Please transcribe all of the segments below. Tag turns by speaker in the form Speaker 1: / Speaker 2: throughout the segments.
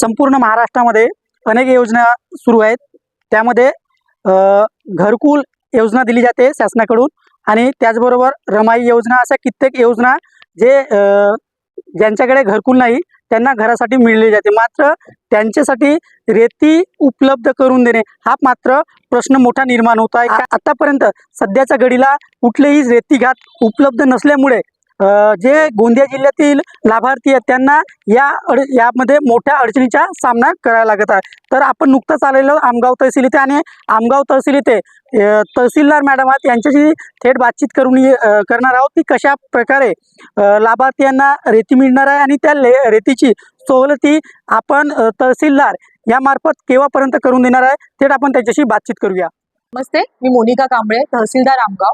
Speaker 1: संपूर्ण महाराष्ट्रामध्ये अनेक योजना सुरू आहेत. त्यामध्ये घरकुल योजना दिली जाते शासनाकडून आणि त्याचबरोबर रमाई योजना अशा कित्येक योजना जे ज्यांच्याकडे घरकुल नाही त्यांना घरासाठी मिळली जाते. मात्र त्यांच्यासाठी रेती उपलब्ध करून देणे हा मात्र प्रश्न मोठा निर्माण होत आहे. आतापर्यंत सध्याच्या घडीला कुठलेही रेतीघाट उपलब्ध नसल्यामुळे जे गोंदिया जिल्ह्यातील लाभार्थी आहेत त्यांना या अड यामध्ये मोठ्या अडचणीचा सामना करावा लागत आहे. तर आपण नुकतंच आलेलो आमगाव तहसील इथे आणि आमगाव तहसील इथे तहसीलदार मॅडम आहेत यांच्याशी थेट बातचीत करून करणार आहोत की कशा प्रकारे अ, लाभार्थ्यांना रेती मिळणार आहे आणि त्या ले रेतीची सवलती आपण तहसीलदार यामार्फत केव्हापर्यंत करून देणार आहे थेट आपण त्यांच्याशी बातचीत करूया.
Speaker 2: नमस्ते मी मोनिका कांबळे तहसीलदार आमगाव.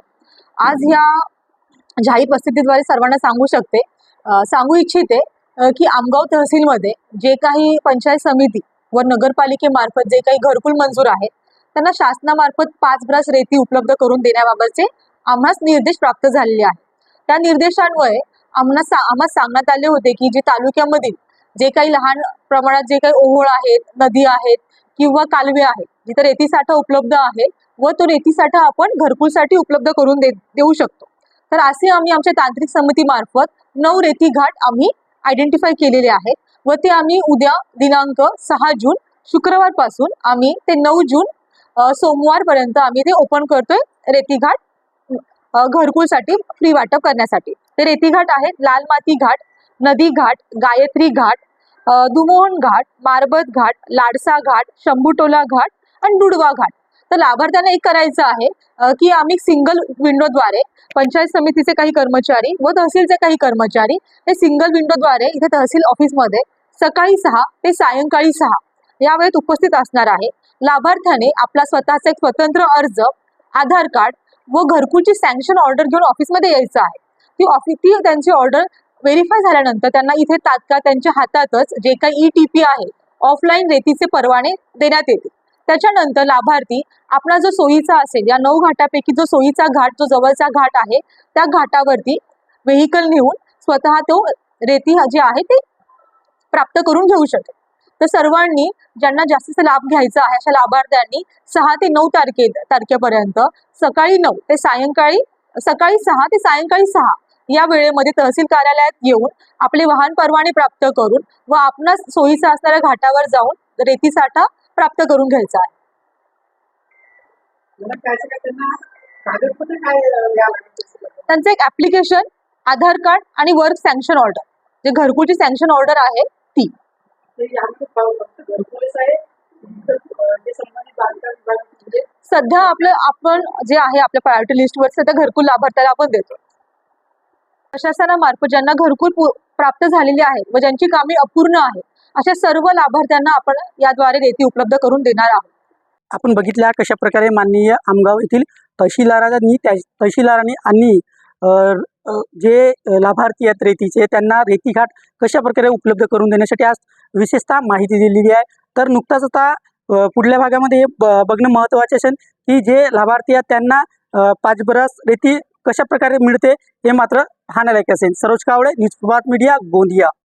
Speaker 2: आज या म्हणजे जाहीर प्रसिद्धीद्वारे सर्वांना सांगू शकते. सांगू इच्छिते की आमगाव तहसीलमध्ये जे काही पंचायत समिती व नगरपालिकेमार्फत जे काही घरकुल मंजूर आहेत त्यांना शासनामार्फत पाच ब्रास रेती उपलब्ध करून देण्याबाबतचे आम्हास निर्देश प्राप्त झालेले आहेत. त्या निर्देशान्वये आम्हाला सा आम्हाला सांगण्यात आले होते की जे तालुक्यामधील जे काही लहान प्रमाणात जे काही ओहोळ आहेत नदी आहेत किंवा कालवे आहेत जिथे रेतीसाठा उपलब्ध आहे व तो रेतीसाठा आपण घरकुलसाठी उपलब्ध करून दे देऊ शकतो. तर असे आम्ही आमच्या तांत्रिक समितीमार्फत नऊ रेती घाट आम्ही आयडेंटिफाय केलेले आहेत. व ते आम्ही उद्या दिनांक सहा जून शुक्रवारपासून आम्ही ते नऊ जून सोमवारपर्यंत आम्ही ते ओपन करतोय रेती घाट घरकुलसाठी फ्री वाटप करण्यासाठी. ते रेती घाट आहेत लाल माती घाट नदी घाट गायत्री घाट दुमोहन घाट मारबत घाट लाडसा घाट शंभूटोला घाट आणि डुडवा घाट. तर लाभार्थ्यांना एक करायचं आहे की आम्ही सिंगल विंडोद्वारे पंचायत समितीचे काही कर्मचारी व तहसीलचे काही कर्मचारी हे सिंगल विंडोद्वारे इथे तहसील ऑफिसमध्ये सकाळी सहा ते सायंकाळी सहा या वेळेत उपस्थित असणार आहे. लाभार्थ्याने आपला स्वतःचा एक स्वतंत्र अर्ज आधार कार्ड व घरकुलची सँक्शन ऑर्डर घेऊन ऑफिसमध्ये यायचं आहे. ती ऑफिस ती त्यांची ऑर्डर व्हेरीफाय झाल्यानंतर त्यांना इथे तात्काळ त्यांच्या हातातच जे काही ई टी पी आहे ऑफलाईन रेतीचे परवाने देण्यात येतील. त्याच्यानंतर लाभार्थी आपला जो सोयीचा असेल या नऊ घाटापैकी जो सोयीचा घाट जो जवळचा घाट आहे त्या घाटावरती व्हेकल नेऊन स्वतः तो रेती हा जे आहे ते प्राप्त करून घेऊ शकेल. तर सर्वांनी ज्यांना जास्तीचा लाभ घ्यायचा आहे अशा लाभार्थ्यांनी सहा ते नऊ तारखे तारखेपर्यंत सकाळी नऊ ते सायंकाळी सकाळी सहा ते सायंकाळी सहा या वेळेमध्ये तहसील कार्यालयात येऊन आपले वाहन परवाने प्राप्त करून व आपणास सोयीचा असणाऱ्या घाटावर जाऊन रेतीसाठा प्राप्त करून घ्यायचा आहे.
Speaker 1: त्याचं
Speaker 2: एक ऍप्लिकेशन आधार कार्ड आणि वर्क सँक्शन ऑर्डर जे घरकुलची सँक्शन ऑर्डर आहे ती.
Speaker 1: म्हणजे
Speaker 2: सध्या आपलं आपण जे आहे आपल्या प्रायोरिटी लिस्टवर सध्या घरकुल लाभार्थ्याला आपण देतो. प्रशासनामार्फत ज्यांना घरकुल प्राप्त झालेली आहेत व ज्यांची कामे अपूर्ण आहेत अशा सर्व लाभार्थ्यांना आपण याद्वारे रेती उपलब्ध करून देणार आहोत.
Speaker 1: आपण बघितल्या कशा प्रकारे माननीय आमगाव येथील तहसीलदारांनी त्या तहसीलदारांनी आणि जे लाभार्थी आहेत रेतीचे त्यांना रेतीघाट कशा प्रकारे उपलब्ध करून देण्यासाठी आज विशेषतः माहिती दिलेली आहे. तर नुकताच आता पुढल्या भागामध्ये हे ब- बघणं महत्त्वाचे असेल की जे लाभार्थी आहेत त्यांना पाच बरस रेती कशा प्रकारे मिळते हे मात्र पाहण्यालायक असेल. Saroj Kawale news Prabhat media Gondia.